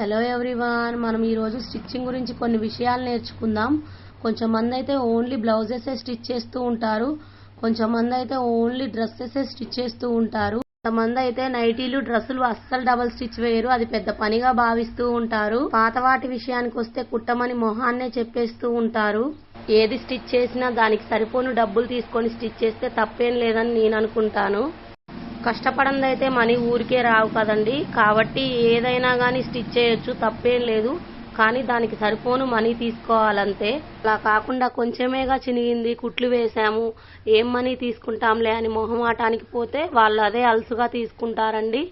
Hello everyone మనం ఈరోజు stitching గురించి కొన్ని విషయాలు నేర్చుకుందాం. కొంచెం మంది అయితే ఓన్లీ బ్లౌజెస్ స్టిచ్ చేస్తూ ఉంటారు. కొంచెం మంది అయితే ఓన్లీ డ్రెస్సెస్ స్టిచ్ చేస్తూ ఉంటారు. కొంతమంది అయితే నైటీలు డ్రెస్సులు అస్సలు డబల్ స్టిచ్ వేయరు. అది పెద్ద పనిగా భావిస్తూ ఉంటారు. పాత వాటి విషయానికి వస్తే కుట్టమని మొహాన్నే చెప్పేస్తూ ఉంటారు. ఏది స్టిచ్ చేసినా దానికి సరిపోను డబ్బులు తీసుకొని స్టిచ్ చేస్తే తప్పేం లేదని నేను అనుకుంటాను. కష్టపడందైతే మనీ ఊరికే రావు కదండి. కాబట్టి ఏదైనా కానీ స్టిచ్ చేయొచ్చు తప్పేం లేదు. కానీ దానికి సరిపోను మనీ తీసుకోవాలంతే అలా కాకుండా కొంచెమేగా చినిగింది కుట్లు వేసాము ఏం మనీ తీసుకుంటాంలే అని మొహమాటానికి పోతే వాళ్ళు అదే అలసుగా తీసుకుంటారండి.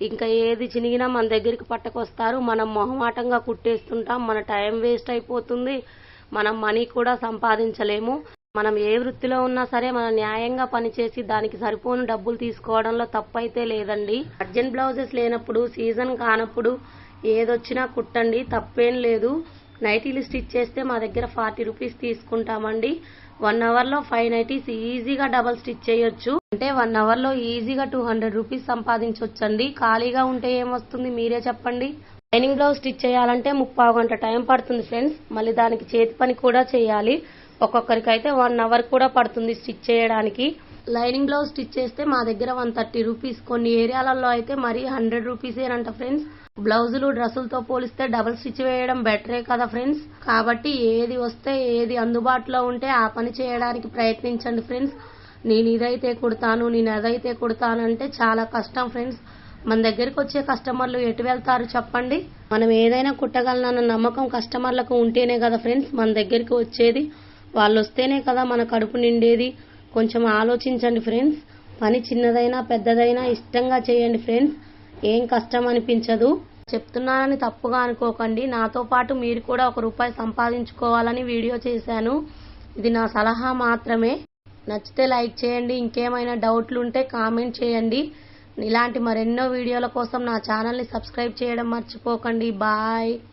ఇంకా ఏది చినిగినా మన దగ్గరికి పట్టకొస్తారు. మనం మొహమాటంగా కుట్టేస్తుంటాం మన టైం వేస్ట్ అయిపోతుంది. మనం మనీ కూడా సంపాదించలేము. మనం ఏ వృత్తిలో ఉన్నా సరే మనం న్యాయంగా పనిచేసి దానికి సరిపోను డబ్బులు తీసుకోవడంలో తప్పైతే లేదండి. అర్జెంట్ బ్లౌజెస్ లేనప్పుడు సీజన్ కానప్పుడు ఏదొచ్చినా కుట్టండి తప్పేం లేదు. నైటీలు స్టిచ్ చేస్తే మా దగ్గర ఫార్టీ రూపీస్ తీసుకుంటామండి. వన్ అవర్లో ఫైవ్ నైటీస్ ఈజీగా డబల్ స్టిచ్ చేయొచ్చు. అంటే వన్ అవర్లో ఈజీగా టూ హండ్రెడ్ రూపీస్ సంపాదించవచ్చండి ఖాళీగా ఉంటే ఏమొస్తుంది మీరే చెప్పండి. లైనింగ్ బ్లౌజ్ స్టిచ్ చేయాలంటే ముప్పావు గంట టైం పడుతుంది ఫ్రెండ్స్. మళ్ళీ దానికి చేతి పని కూడా చేయాలి. ఒక్కొక్కరికి అయితే వన్ అవర్ కూడా పడుతుంది స్టిచ్ చేయడానికి. లైనింగ్ బ్లౌజ్ స్టిచ్ చేస్తే మా దగ్గర వన్ థర్టీ రూపీస్. కొన్ని ఏరియాలలో అయితే మరీ హండ్రెడ్ రూపీసేనంట ఫ్రెండ్స్. బ్లౌజులు డ్రెస్సులతో పోలిస్తే డబుల్ స్టిచ్ వేయడం బెటరే కదా ఫ్రెండ్స్. కాబట్టి ఏది వస్తే ఏది అందుబాటులో ఉంటే ఆ పని చేయడానికి ప్రయత్నించండి ఫ్రెండ్స్. నేను ఇదైతే కుడతాను నేను అదైతే కుడతాను అంటే చాలా కష్టం ఫ్రెండ్స్. మన దగ్గరికి వచ్చే కస్టమర్లు ఎటు వెళ్తారు చెప్పండి. మనం ఏదైనా కుట్టగలనన్న నమ్మకం కస్టమర్లకు ఉంటేనే కదా ఫ్రెండ్స్ మన దగ్గరికి వచ్చేది. వాళ్ళు వస్తేనే కదా మన కడుపు నిండేది. కొంచెం ఆలోచించండి ఫ్రెండ్స్. పని చిన్నదైనా పెద్దదైనా ఇష్టంగా చేయండి ఫ్రెండ్స్. ఏం కష్టం అనిపించదు. చెప్తున్నానని తప్పుగా అనుకోకండి. నాతో పాటు మీరు కూడా ఒక రూపాయి సంపాదించుకోవాలని వీడియో చేశాను. ఇది నా సలహా మాత్రమే. నచ్చితే లైక్ చేయండి. ఇంకేమైనా డౌట్లు ఉంటే కామెంట్ చేయండి. ఇలాంటి మరెన్నో వీడియోల కోసం నా ఛానల్ని సబ్స్క్రైబ్ చేయడం మర్చిపోకండి. బాయ్.